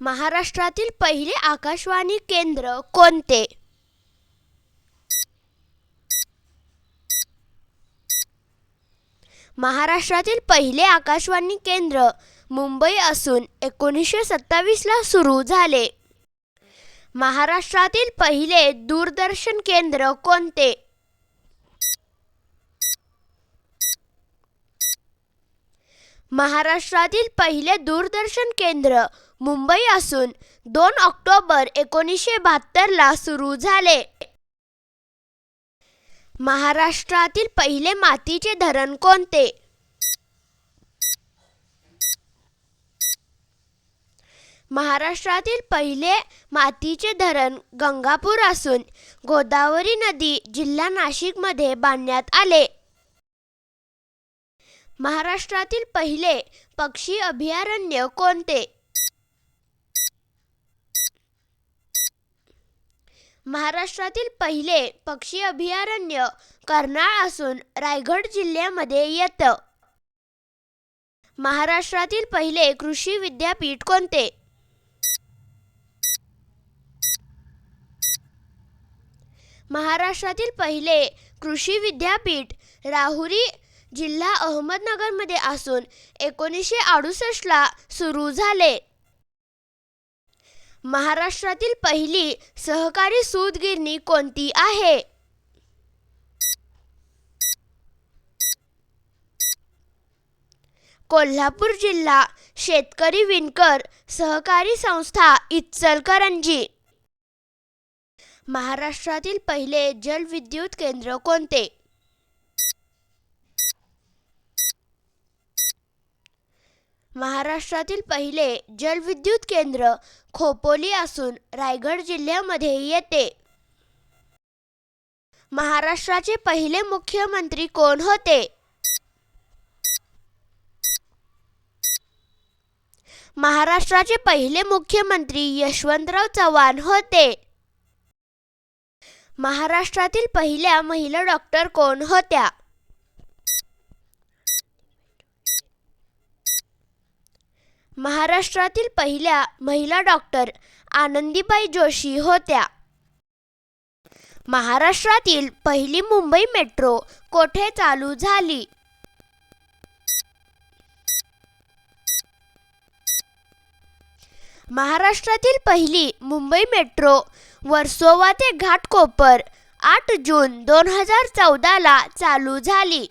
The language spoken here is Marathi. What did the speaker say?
महाराष्ट्रातील पहिले आकाशवाणी केंद्र कोणते? महाराष्ट्रातील पहिले आकाशवाणी केंद्र मुंबई असून एकोणीसशे सत्तावीसला सुरू झाले. महाराष्ट्रातील पहिले दूरदर्शन केंद्र कोणते? महाराष्ट्रातील पहिले दूरदर्शन केंद्र मुंबई असून दोन ऑक्टोबर एकोणीसशे बहात्तरला सुरू झाले. महाराष्ट्रातील पहिले मातीचे धरण कोणते? महाराष्ट्रातील पहिले मातीचे धरण गंगापूर असून गोदावरी नदी जिल्हा नाशिकमध्ये बांधण्यात आले. महाराष्ट्रातील पहिले पक्षी अभयारण्य कोणते? महाराष्ट्रातील पहिले पक्षी अभयारण्य कर्नाळ असून रायगड जिल्ह्यामध्ये येतं. महाराष्ट्रातील पहिले कृषी विद्यापीठ कोणते? महाराष्ट्रातील पहिले कृषी विद्यापीठ राहुरी जिल्हा अहमदनगरमध्ये असून एकोणीसशे अडुसष्टला सुरू झाले. महाराष्ट्रातील पहिली सहकारी सूतगिरणी कोणती आहे? कोल्हापूर जिल्हा शेतकरी विणकर सहकारी संस्था इचलकरंजी. महाराष्ट्रातील पहिले जलविद्युत केंद्र कोणते? महाराष्ट्रातील पहिले जलविद्युत केंद्र खोपोली असून रायगड जिल्ह्यामध्ये येते. महाराष्ट्राचे पहिले मुख्यमंत्री कोण होते? महाराष्ट्राचे पहिले मुख्यमंत्री यशवंतराव चव्हाण होते. महाराष्ट्रातील पहिल्या महिला डॉक्टर कोण होत्या? महाराष्ट्रातील पहिल्या महिला डॉक्टर आनंदीबाई जोशी होत्या. महाराष्ट्रातील पहिली मुंबई मेट्रो कोठे चालू झाली? महाराष्ट्रातील पहिली मुंबई मेट्रो वर्सोवा ते घाटकोपर आठ जून दोन हजार चौदाला चालू झाली.